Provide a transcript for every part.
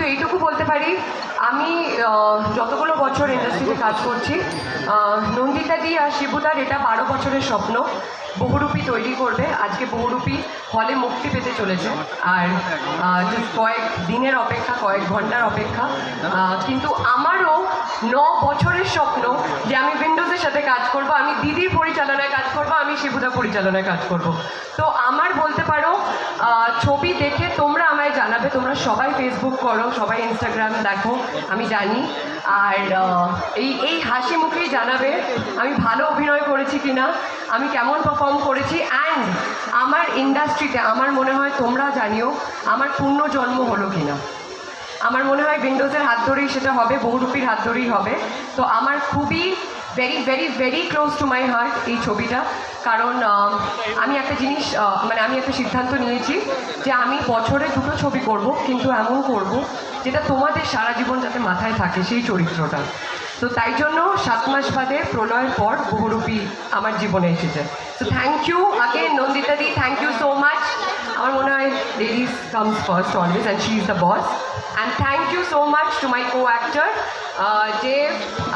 কিন্তু এইটুকু বলতে পারি, আমি যতগুলো বছর ইন্ডাস্ট্রিতে কাজ করছি নন্দিতা দি আর শিবুদার এটা বারো বছরের স্বপ্ন, বহুরূপী তৈরি করবে, আজকে বহুরূপী হলে মুক্তি পেতে চলেছে। আর কয়েক দিনের অপেক্ষা, কয়েক ঘণ্টার অপেক্ষা কিন্তু আমারও ন বছরের স্বপ্ন যে আমি উইন্ডোজের সাথে কাজ করব, আমি দিদির পরিচালনায় কাজ করব, আমি শিবুদা পরিচালনায় কাজ করব। তো আমার বলতে পারো ছবি দেখে তোমরা আমায় জানাবে, তোমরা সবাই ফেসবুক করো, সবাই ইনস্টাগ্রাম দেখো, আমি জানি। আর এই এই হাসি মুখেই জানাবে, আমি ভালো অভিনয় করেছি কিনা, আমি কেমন পারফর্ম করেছি অ্যান্ড আমার ইন্ডাস্ট্রিতে আমার মনে হয় তোমরা জানিও, আমার পূর্ণ জন্ম হলো কিনা। আমার মনে হয় উইন্ডোজের হাত ধরেই সেটা হবে, বহুরূপীর হাত ধরেই হবে। তো আমার খুবই very very very close to my heart এই ছবিটা। কারণ আমি একটা জিনিস মানে আমি একটা সিদ্ধান্ত নিয়েছি যে আমি বছরে দুটো ছবি করব, কিন্তু এমন করব যেটা তোমাদের সারা জীবন যাতে মাথায় থাকে সেই চরিত্রটা। তো তাই জন্য সাত মাস বাদে প্রলয়ের পর বহুরূপী আমার জীবনে এসেছে। তো থ্যাংক ইউ আগে Nandita di thank you so much আমার মনে হয় ladies comes first always and she is the boss and thank you so much to my co actor যে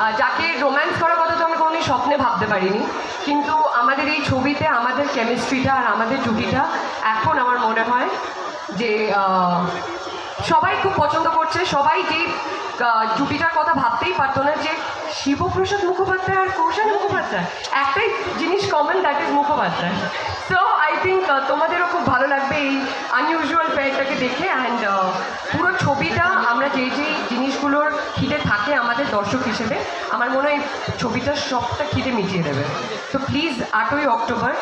আহ, যাকে রোম্যান্স করার কথা তো আমি কোনোদিন স্বপ্নে ভাবতে পারিনি। কিন্তু আমাদের এই ছবিতে আমাদের কেমিস্ট্রিটা আর আমাদের জুটিটা এখন আমার মনে হয় যে সবাই খুব পছন্দ করছে। সবাই যেই জুটিটার কথা ভাবতেই পারতো না যে শিবপ্রসাদ মুখোপাধ্যায় আর কৌশল মুখোপাধ্যায়। একটাই জিনিস common that is Mukhopadhyay. So I think তোমাদেরও খুব ভালো লাগবে এই আনইউজুয়াল পেয়ারটাকে দেখে। অ্যান্ড পুরো ছবিটা আমরা যেই যেই জিনিসগুলোর খিদে থাকে আমাদের দর্শক হিসেবে আমার মনে হয় এই ছবিটা সবটা খিদে মিটিয়ে দেবে। তো প্লিজ আটই অক্টোবর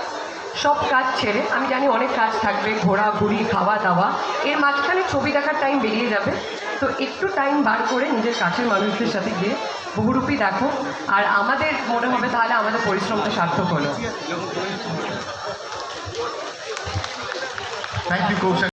সব কাজ ছেড়ে, আমি জানি অনেক কাজ থাকবে ঘোরাঘুরি খাওয়া, দাওয়া। এর মাঝখানে ছবি দেখার টাইম বেরিয়ে যাবে। তো একটু টাইম বার করে নিজের কাছের মানুষদের সাথে গিয়ে বহুরূপী দেখো। আর আমাদের মনে হবে তাহলে আমাদের পরিশ্রমটা সার্থক হলো। Thank you